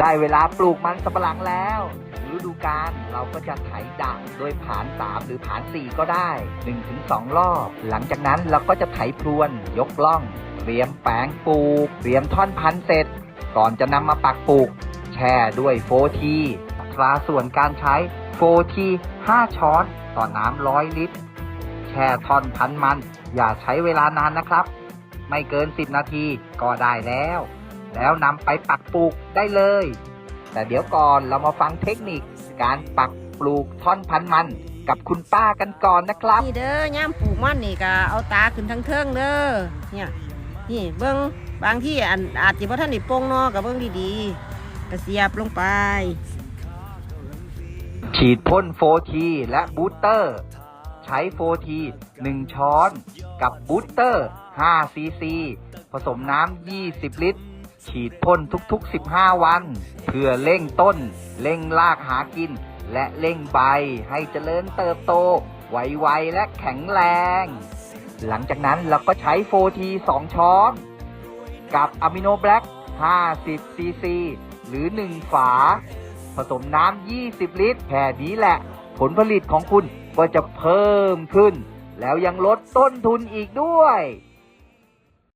ได้เวลาปลูกมันสำปะหลังแล้ว ฤดูกาลเราก็จะไถดักโดยผาน 3 หรือผาน 4 ก็ได้ 1-2 รอบ หลังจากนั้นเราก็จะไถพรวน ยกล่อง เตรียมแปลงปลูก เตรียมท่อนพันธุ์เสร็จ ก่อนจะนำมาปักปลูก แช่ด้วยโฟทีอัตราส่วนการใช้โฟที5 ช้อน ต่อน้ำร้อยลิตร แช่ท่อนพันธุ์มัน อย่าใช้เวลานานนะครับ ไม่เกิน 10 นาทีก็ได้แล้ว แล้วนำไปปักปลูกได้เลย แต่เดี๋ยวก่อนเรามาฟังเทคนิค การปักปลูกท่อนพันธุ์มันกับคุณป้ากันก่อนนะครับ นี่เด้อย่ามปลูกมันนี่ก็เอาตาขึ้นทั้งเทิงเด้อเนี่ยนี่เบิ้งบางที่อันอาจจะบ่ท่านได้โป่งเนอกับเบิ้งดีๆก็เสียบลงไป ฉีดพ่นโฟทีและบูสเตอร์ ใช้โฟที1ช้อน กับบูสเตอร์5ซีซีผสมน้ำ20 ลิตร ฉีดพ่นทุกๆ 15 วัน เพื่อเร่งต้น เร่งรากหากิน และเร่งใบให้เจริญเติบโต ไวๆและแข็งแรง หลังจากนั้นเราก็ใช้โฟที2ช้อน กับอะมิโนแบล็ก50ซีซีหรือ 1 ฝา ผสมน้ำ 20 ลิตรแค่นี้แหละ ผลผลิตของคุณก็จะเพิ่มขึ้น แล้วยังลดต้นทุนอีกด้วย